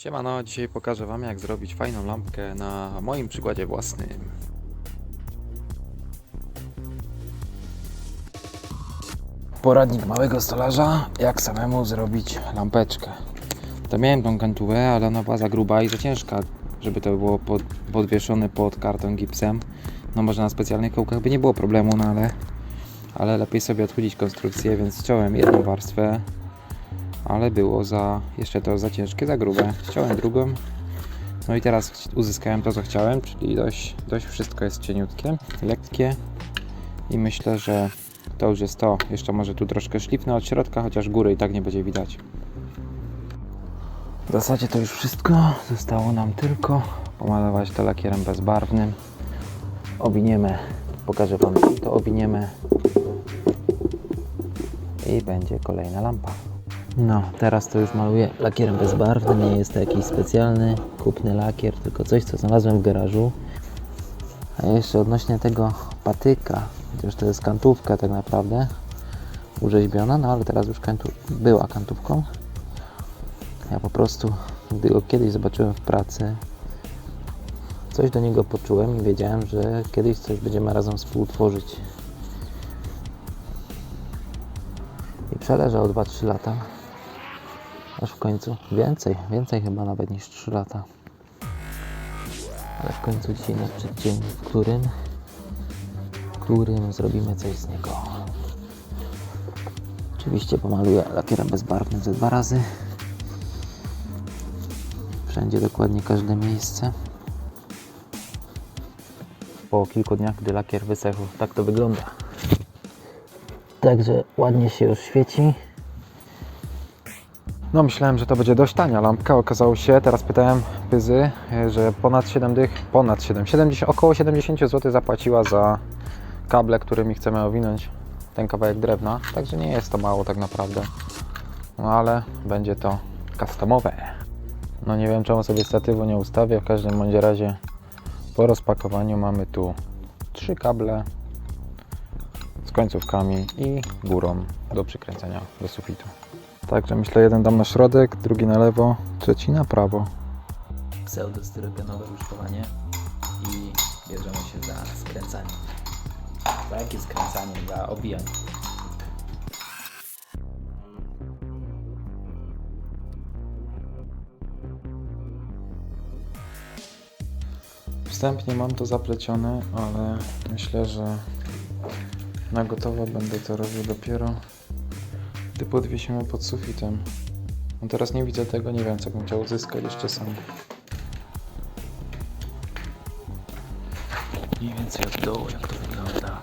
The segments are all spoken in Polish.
Siemano, dzisiaj pokażę Wam jak zrobić fajną lampkę na moim przykładzie własnym. Poradnik małego stolarza, jak samemu zrobić lampeczkę. To miałem tą kantułę, ale ona była za gruba i za ciężka, żeby to było pod, podwieszone pod karton gipsem. No może na specjalnych kołkach by nie było problemu, no ale, ale lepiej sobie odchudzić konstrukcję, więc ściąłem jedną warstwę, ale było za jeszcze to za ciężkie, za grube. Ściąłem drugą. No i teraz uzyskałem to, co chciałem, czyli dość, dość wszystko jest cieniutkie, lekkie i myślę, że to już jest to. Jeszcze może tu troszkę szlipnę od środka, chociaż góry i tak nie będzie widać. W zasadzie to już wszystko. Zostało nam tylko pomalować to lakierem bezbarwnym. Owiniemy, pokażę Wam, to owiniemy i będzie kolejna lampa. No, teraz to już maluję lakierem bezbarwnym, nie jest to jakiś specjalny, kupny lakier, tylko coś, co znalazłem w garażu. A jeszcze odnośnie tego patyka, chociaż to jest kantówka tak naprawdę, urzeźbiona, no ale teraz już kantu była kantówką. Ja po prostu, gdy go kiedyś zobaczyłem w pracy, coś do niego poczułem i wiedziałem, że kiedyś coś będziemy razem współtworzyć. I przeleżał 2-3 lata. Aż w końcu więcej, więcej chyba nawet niż 3 lata. Ale w końcu dzisiaj nadszedł dzień, w którym, w którym zrobimy coś z niego. Oczywiście pomaluję lakierem bezbarwnym ze dwa razy. Wszędzie dokładnie każde miejsce. Po kilku dniach, gdy lakier wysechł, tak to wygląda. Także ładnie się już świeci. No myślałem, że to będzie dość tania lampka, okazało się, teraz pytałem Pyzy, e, że ponad 7 dych, ponad 7, 70, około 70 zł zapłaciła za kable, którymi chcemy owinąć ten kawałek drewna, także nie jest to mało tak naprawdę. No ale będzie to customowe. No nie wiem czemu sobie statywu nie ustawię, w każdym bądź razie po rozpakowaniu mamy tu trzy kable z końcówkami i górą do przykręcenia do sufitu. Także myślę jeden dam na środek, drugi na lewo, trzeci na prawo. pseudostyrogenowe rusztowanie i bierzemy się za skręcanie. Za jakie skręcanie? Za obijanie. Wstępnie mam to zaplecione, ale myślę, że na gotowo będę to robił dopiero gdy podwiesimy pod sufitem. No teraz nie widzę tego, nie wiem co bym chciał uzyskać jeszcze sam. Mniej więcej od dołu jak to wygląda.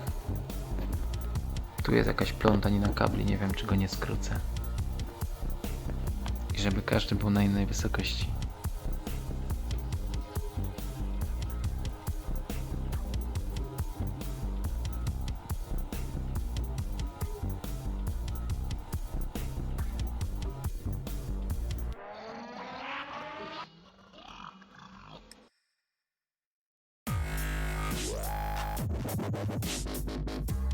Tu jest jakaś plątanina kabli, nie wiem czy go nie skrócę. I żeby każdy był na innej wysokości. ピッ!